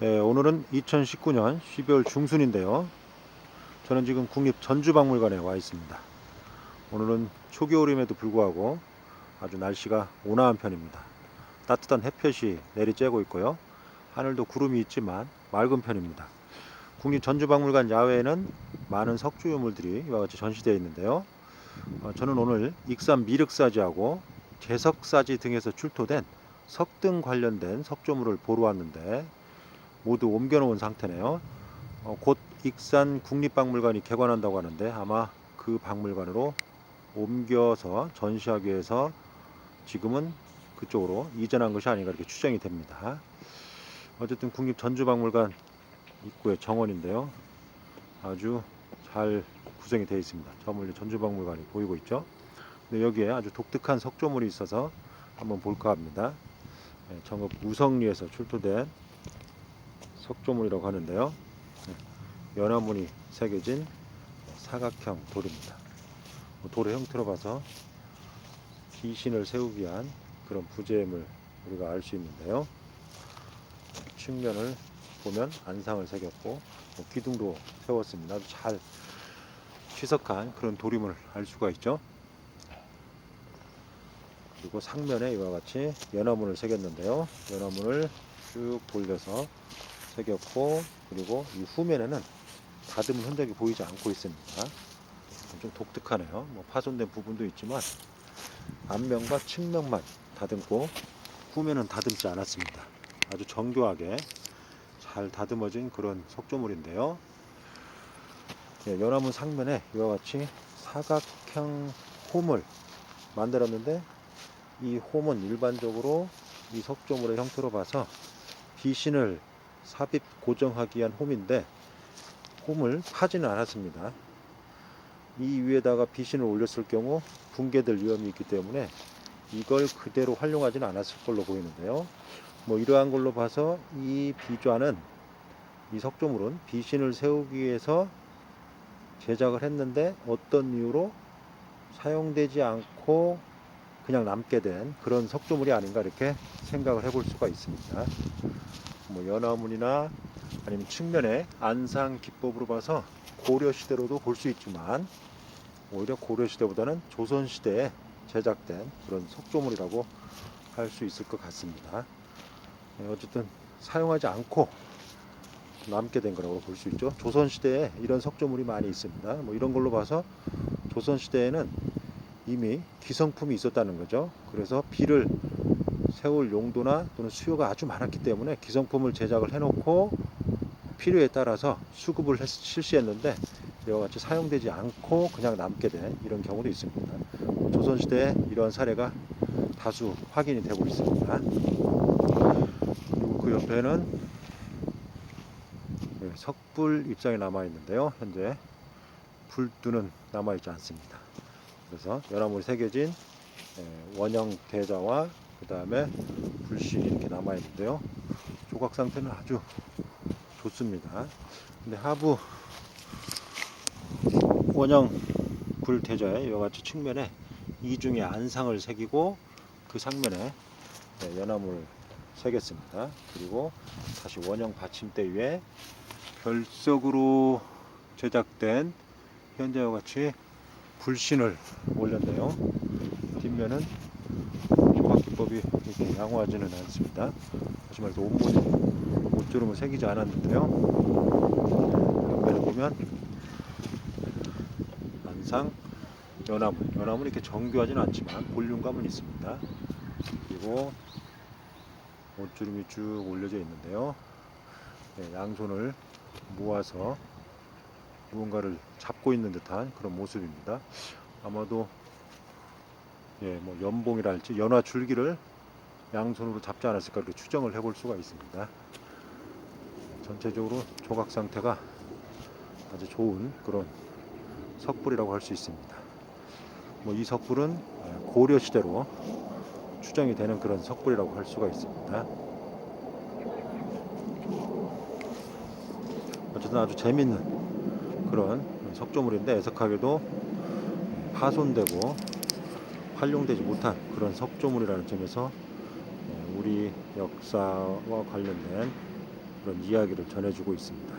네, 오늘은 2019년 12월 중순인데요. 저는 지금 국립 전주박물관에 와 있습니다. 오늘은 초겨울임에도 불구하고 아주 날씨가 온화한 편입니다. 따뜻한 햇볕이 내리쬐고 있고요. 하늘도 구름이 있지만 맑은 편입니다. 국립 전주박물관 야외에는 많은 석주 유물들이 이와 같이 전시되어 있는데요. 어, 저는 오늘 익산 미륵사지하고 제석사지 등에서 출토된 석등 관련된 석조물을 보러 왔는데 모두 옮겨놓은 상태네요. 어, 곧 익산 국립박물관이 개관한다고 하는데 아마 그 박물관으로 옮겨서 전시하기 위해서 지금은 그쪽으로 이전한 것이 아닌가 이렇게 추정이 됩니다. 어쨌든 국립전주박물관 입구의 정원인데요. 아주 잘 구성이 되어 있습니다. 저 멀리 전주박물관이 보이고 있죠. 근데 여기에 아주 독특한 석조물이 있어서 한번 볼까 합니다. 네, 정읍 우성리에서 출토된 석조물이라고 하는데요. 네, 연화문이 새겨진 사각형 돌입니다. 뭐 돌의 형태로 봐서 귀신을 세우기 위한 그런 부재임을 우리가 알 수 있는데요. 측면을 보면 안상을 새겼고 뭐 기둥도 세웠습니다. 아주 잘 취석한 그런 도림을 알 수가 있죠. 그리고 상면에 이와 같이 연화문을 새겼는데요. 연화문을 쭉 돌려서 새겼고 그리고 이 후면에는 다듬은 흔적이 보이지 않고 있습니다. 좀 독특하네요. 뭐 파손된 부분도 있지만 앞면과 측면만 다듬고 후면은 다듬지 않았습니다. 아주 정교하게 잘 다듬어진 그런 석조물인데요. 예, 연화문 상면에 이와 같이 사각형 홈을 만들었는데 이 홈은 일반적으로 이 석조물의 형태로 봐서 비신을 삽입 고정하기 위한 홈인데 홈을 파지는 않았습니다. 이 위에다가 비신을 올렸을 경우 붕괴될 위험이 있기 때문에 이걸 그대로 활용하지는 않았을 걸로 보이는데요. 뭐 이러한 걸로 봐서 이 비좌는 이 석조물은 비신을 세우기 위해서 제작을 했는데 어떤 이유로 사용되지 않고 그냥 남게 된 그런 석조물이 아닌가 이렇게 생각을 해볼 수가 있습니다. 뭐 연화문이나 아니면 측면에 안상 기법으로 봐서 고려 시대로도 볼 수 있지만 오히려 고려 시대보다는 조선 시대에 제작된 그런 석조물이라고 할 수 있을 것 같습니다. 네, 어쨌든 사용하지 않고 남게 된 거라고 볼 수 있죠. 조선 시대에 이런 석조물이 많이 있습니다. 뭐 이런 걸로 봐서 조선 시대에는 이미 기성품이 있었다는 거죠. 그래서 비를 세울 용도나 또는 수요가 아주 많았기 때문에 기성품을 제작을 해놓고 필요에 따라서 수급을 했- 실시했는데 이와 같이 사용되지 않고 그냥 남게 된 이런 경우도 있습니다. 조선시대에 이러한 사례가 다수 확인이 되고 있습니다. 그리고 그 옆에는 네, 석불 입장이 남아 있는데요. 현재 불두는 남아 있지 않습니다. 그래서 연화물이 새겨진 예, 원형 대자와 그 다음에 불신이 이렇게 남아 있는데요. 조각 상태는 아주 좋습니다. 근데 하부 원형 불대자에 이와 같이 측면에 이중의 안상을 새기고 그 상면에 네, 연화물을 새겼습니다. 그리고 다시 원형 받침대 위에 별석으로 제작된 현재와 같이 불신을 올렸네요. 뒷면은 기법이 이렇게 양호하지는 않습니다. 다시 말해서 온몸에 옷주름을 새기지 않았는데요. 옆면에 보면 안상 연화문, 연화문 이렇게 정교하지는 않지만 볼륨감은 있습니다. 그리고 옷주름이 쭉 올려져 있는데요. 네, 양손을 모아서 무언가를 잡고 있는 듯한 그런 모습입니다. 아마도 예, 뭐 연봉이랄지 연화 줄기를 양손으로 잡지 않았을까 이렇게 추정을 해볼 수가 있습니다. 전체적으로 조각 상태가 아주 좋은 그런 석불이라고 할 수 있습니다. 뭐 이 석불은 예, 고려 시대로 추정이 되는 그런 석불이라고 할 수가 있습니다. 어쨌든 아주 재밌는 그런 석조물인데 애석하게도 파손되고 활용되지 못한 그런 석조물이라는 점에서 예, 우리 역사와 관련된 그런 이야기를 전해주고 있습니다.